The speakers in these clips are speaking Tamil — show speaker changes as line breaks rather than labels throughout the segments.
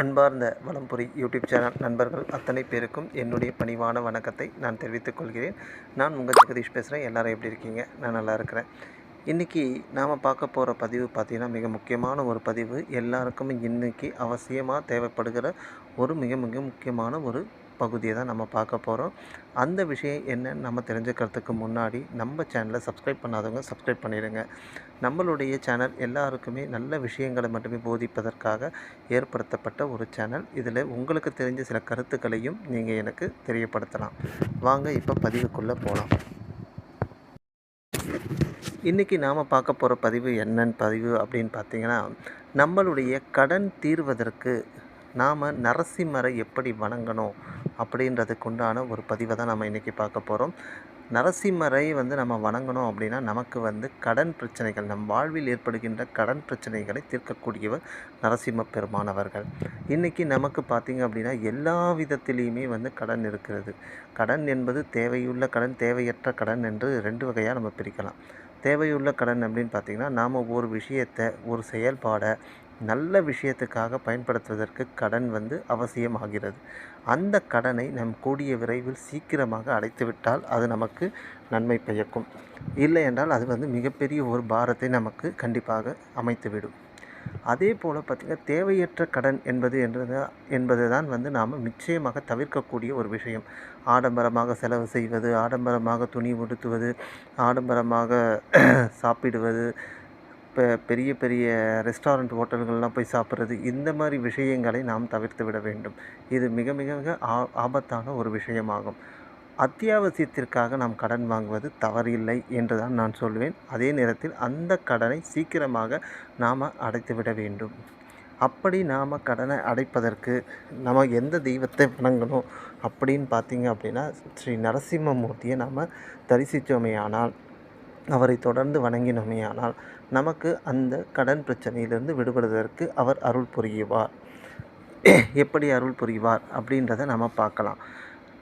அன்பார்ந்த வளம்புரி யூடியூப் சேனல் நண்பர்கள் அத்தனை பேருக்கும் என்னுடைய பணிவான வணக்கத்தை நான் தெரிவித்துக் கொள்கிறேன். நான் உங்கள் ஜெகதீஷ் பேசுகிறேன் எல்லாரும் எப்படி இருக்கீங்க? நான் நல்லா இருக்கிறேன். இன்றைக்கி நாம் பார்க்க போகிற பதிவு பார்த்திங்கன்னா மிக முக்கியமான ஒரு பதிவு. எல்லாருக்கும் இன்றைக்கி அவசியமாக தேவைப்படுகிற ஒரு மிக மிக முக்கியமான ஒரு பகுதியை தான் நம்ம பார்க்க போகிறோம் அந்த விஷயம் என்னன்னு நம்ம தெரிஞ்சுக்கிறதுக்கு முன்னாடி நம்ம சேனலை சப்ஸ்கிரைப் பண்ணாதவங்க சப்ஸ்கிரைப் பண்ணிடுங்க. நம்மளுடைய சேனல் எல்லாருக்குமே நல்ல விஷயங்களை மட்டுமே போதிப்பதற்காக ஏற்படுத்தப்பட்ட ஒரு சேனல் இதில் உங்களுக்கு தெரிஞ்ச சில கருத்துக்களையும் நீங்கள் எனக்கு தெரியப்படுத்தலாம். வாங்க இப்போ பதிவுக்குள்ளே போகலாம் இன்றைக்கி நாம் பார்க்க போகிற பதிவு என்னன்னு பதிவு அப்படின்னு பார்த்தீங்கன்னா நம்மளுடைய கடன் தீர்வதற்கு நாம் நரசிம்மரை எப்படி வணங்கணும் அப்படின்றதுக்கு உண்டான ஒரு பதிவை தான் நம்ம இன்றைக்கி பார்க்க போகிறோம் நரசிம்மரை வந்து நம்ம வணங்கணும் அப்படின்னா நமக்கு வந்து கடன் பிரச்சனைகள் நம் வாழ்வில் ஏற்படுகின்ற கடன் பிரச்சனைகளை தீர்க்கக்கூடியவர் நரசிம்ம பெருமானவர்கள். இன்றைக்கி நமக்கு பார்த்திங்க அப்படின்னா எல்லா விதத்திலையுமே வந்து கடன் இருக்கிறது. கடன் என்பது தேவையுள்ள கடன் தேவையற்ற கடன் என்று ரெண்டு வகையாக நம்ம பிரிக்கலாம். தேவையுள்ள கடன் அப்படின்னு பார்த்திங்கன்னா நாம் ஒரு விஷயத்தை ஒரு செயல்பாடை நல்ல விஷயத்துக்காக பயன்படுத்துவதற்கு கடன் வந்து அவசியமாகிறது. அந்த கடனை நம் கூடிய விரைவில் சீக்கிரமாக அடைத்துவிட்டால் அது நமக்கு நன்மை பயக்கும். இல்லை என்றால் அது வந்து மிகப்பெரிய ஒரு பாரத்தை நமக்கு கண்டிப்பாக அமைத்துவிடும். அதே போல் பார்த்திங்கன்னா தேவையற்ற கடன் என்பது என்றது என்பது தான் வந்து நாம் நிச்சயமாக தவிர்க்கக்கூடிய ஒரு விஷயம். ஆடம்பரமாக செலவு செய்வது ஆடம்பரமாக துணி உடுத்துவது ஆடம்பரமாக சாப்பிடுவது இப்போ பெரிய பெரிய ரெஸ்டாரண்ட் ஹோட்டல்கள்லாம் போய் சாப்பிட்றது இந்த மாதிரி விஷயங்களை நாம் தவிர்த்து விட வேண்டும். இது மிக மிக மிக ஆ ஆபத்தான ஒரு விஷயமாகும். அத்தியாவசியத்திற்காக நாம் கடன் வாங்குவது தவறில்லை என்று தான் நான் சொல்வேன். அதே நேரத்தில் அந்த கடனை சீக்கிரமாக நாம் அடைத்துவிட வேண்டும். அப்படி நாம் கடனை அடைப்பதற்கு நம்ம எந்த தெய்வத்தை வணங்கணும் அப்படின்னு பார்த்தீங்க அப்படின்னா ஸ்ரீ நரசிம்மமூர்த்தியை நாம் தரிசித்தோமேயானால் அவரை தொடர்ந்து வணங்கினோமேயானால் நமக்கு அந்த கடன் பிரச்சனையிலிருந்து விடுபடுவதற்கு அவர் அருள் புரியுவார். எப்படி அருள் புரிவார் அப்படின்றத நம்ம பார்க்கலாம்.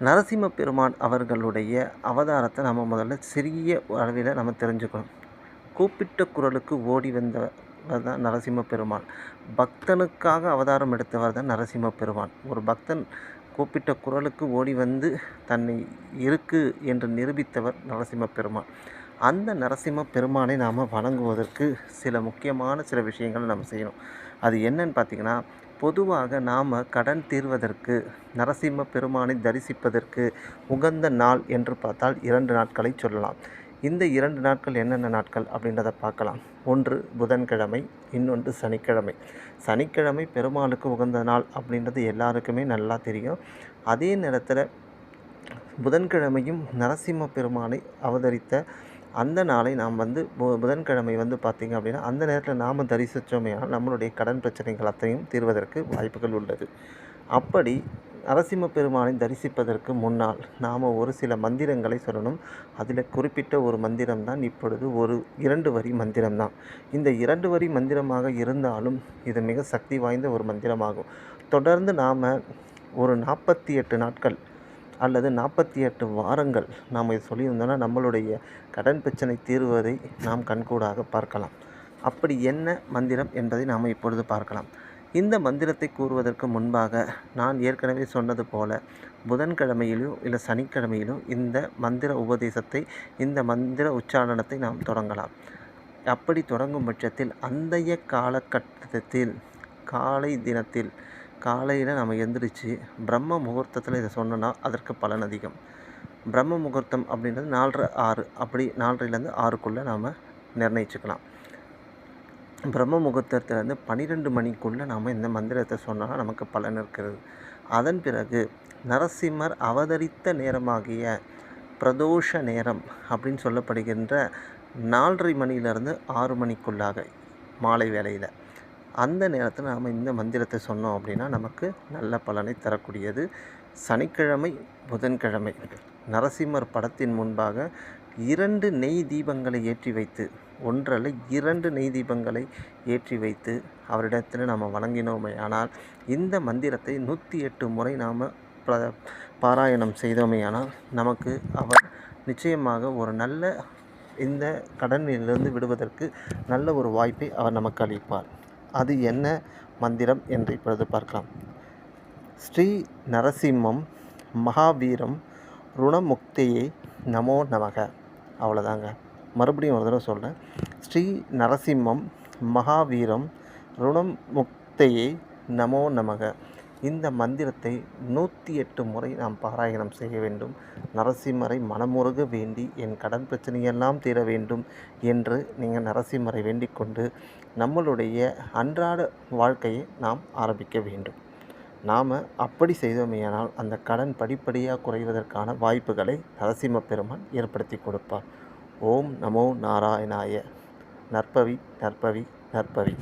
நரசிம்ம பெருமான் அவர்களுடைய அவதாரத்தை நம்ம முதல்ல சிறிய அளவில் நம்ம தெரிஞ்சுக்கணும். கூப்பிட்ட குரலுக்கு ஓடி வந்தவர் தான் நரசிம்ம பெருமான் பக்தனுக்காக அவதாரம் எடுத்தவர் தான் நரசிம்ம பெருமான் ஒரு பக்தன் கூப்பிட்ட குரலுக்கு ஓடி வந்து தன்னை இருக்கு என்று நிரூபித்தவர் நரசிம்ம பெருமான் அந்த நரசிம்ம பெருமானை நாம் வணங்குவதற்கு சில முக்கியமான சில விஷயங்கள் நம்ம செய்யணும். அது என்னன்னு பார்த்திங்கன்னா பொதுவாக நாம் கடன் தீர்வதற்கு நரசிம்ம பெருமானை தரிசிப்பதற்கு உகந்த நாள் என்று பார்த்தால் இரண்டு நாட்களை சொல்லலாம். இந்த இரண்டு நாட்கள் என்னென்ன நாட்கள் அப்படின்றத பார்க்கலாம். ஒன்று புதன்கிழமை இன்னொன்று சனிக்கிழமை. சனிக்கிழமை பெருமாளுக்கு உகந்த நாள் அப்படின்றது எல்லாருக்குமே நல்லா தெரியும். அதே நேரத்தில் புதன்கிழமையும் நரசிம்ம பெருமானை அவதரித்த அந்த நாளை நாம் வந்து பு புதன்கிழமை வந்து பார்த்திங்க அப்படின்னா அந்த நேரத்தில் நாம் தரிசித்தோமையால் நம்மளுடைய கடன் பிரச்சனைகள் அத்தையும் தீர்வதற்கு வாய்ப்புகள் உள்ளது. அப்படி நரசிம்ம பெருமானை தரிசிப்பதற்கு முன்னால் நாம் ஒரு சில மந்திரங்களை சொல்லணும். அதில் குறிப்பிட்ட ஒரு மந்திரம் தான் இப்பொழுது ஒரு இரண்டு வரி மந்திரம் தான். இந்த இரண்டு வரி மந்திரமாக இருந்தாலும் இது மிக சக்தி வாய்ந்த ஒரு மந்திரமாகும். தொடர்ந்து நாம் ஒரு நாற்பத்தி எட்டு நாட்கள் அல்லது நாற்பத்தி எட்டு வாரங்கள் நாம் இது சொல்லியிருந்தோன்னா நம்மளுடைய கடன் பிரச்சனை தீர்வதை நாம் கண்கூடாக பார்க்கலாம். அப்படி என்ன மந்திரம் என்பதை நாம் இப்பொழுது பார்க்கலாம். இந்த மந்திரத்தை கூறுவதற்கு முன்பாக நான் ஏற்கனவே சொன்னது போல புதன்கிழமையிலோ இல்லை சனிக்கிழமையிலோ இந்த மந்திர உபதேசத்தை இந்த மந்திர உச்சாரணத்தை நாம் தொடங்கலாம். அப்படி தொடங்கும் பட்சத்தில் அந்தைய காலகட்டத்தில் காலை தினத்தில் காலையில் நம்ம எந்திரிச்சு பிரம்ம முகூர்த்தத்தில் இதை சொன்னோன்னா அதற்கு பலன் அதிகம். பிரம்ம முகூர்த்தம் அப்படின்றது நாலரை ஆறு அப்படி நாலரைலேருந்து ஆறுக்குள்ளே நாம் நிர்ணயிச்சுக்கலாம். பிரம்ம முகூர்த்தத்துலேருந்து பன்னிரெண்டு மணிக்குள்ளே நாம் இந்த மந்திரத்தை சொன்னால் நமக்கு பலன் இருக்கிறது. அதன் பிறகு நரசிம்மர் அவதரித்த நேரமாகிய பிரதோஷ நேரம் அப்படின்னு சொல்லப்படுகின்ற நாலரை மணியிலேருந்து ஆறு மணிக்குள்ளாக மாலை வேளையில். அந்த நேரத்தில் நாம் இந்த மந்திரத்தை சொன்னோம் அப்படின்னா நமக்கு நல்ல பலனை தரக்கூடியது. சனிக்கிழமை புதன்கிழமை நரசிம்மர் படத்தின் முன்பாக இரண்டு நெய் தீபங்களை ஏற்றி வைத்து ஒன்றல்ல இரண்டு நெய் தீபங்களை ஏற்றி வைத்து அவரிடத்தில் நாம் வணங்கினோமே. ஆனால் இந்த மந்திரத்தை நூற்றி எட்டு முறை நாம் பாராயணம் செய்தோமே ஆனால் நமக்கு அவர் நிச்சயமாக ஒரு நல்ல இந்த கடனிலிருந்து விடுவதற்கு நல்ல ஒரு வாய்ப்பை அவர் நமக்கு அளிப்பார். அது என்ன மந்திரம் என்று இப்பொழுது பார்க்கலாம். ஸ்ரீ நரசிம்மம் மகாவீரம் ருணமுக்தியை நமோ நமக. அவ்வளோதாங்க. மறுபடியும் ஒரு தடவை சொல்கிறேன் ஸ்ரீ நரசிம்மம் மகாவீரம் ருணமுக்தையை நமோ நமக. இந்த மந்திரத்தை நூற்றி எட்டு முறை நாம் பாராயணம் செய்ய வேண்டும். நரசிம்மரை மனமுருக வேண்டி என் கடன் பிரச்சனையெல்லாம் தீர வேண்டும் என்று நீங்கள் நரசிம்மரை வேண்டிக் கொண்டு நம்மளுடைய அன்றாட வாழ்க்கையை நாம் ஆரம்பிக்க வேண்டும். நாம் அப்படி செய்தோமேயானால் அந்த கடன் படிப்படியாக குறைவதற்கான வாய்ப்புகளை நரசிம்ம பெருமான் ஏற்படுத்தி கொடுப்பார். ஓம் நமோ நாராயணாய. நற்பவி நற்பவி நற்பவி.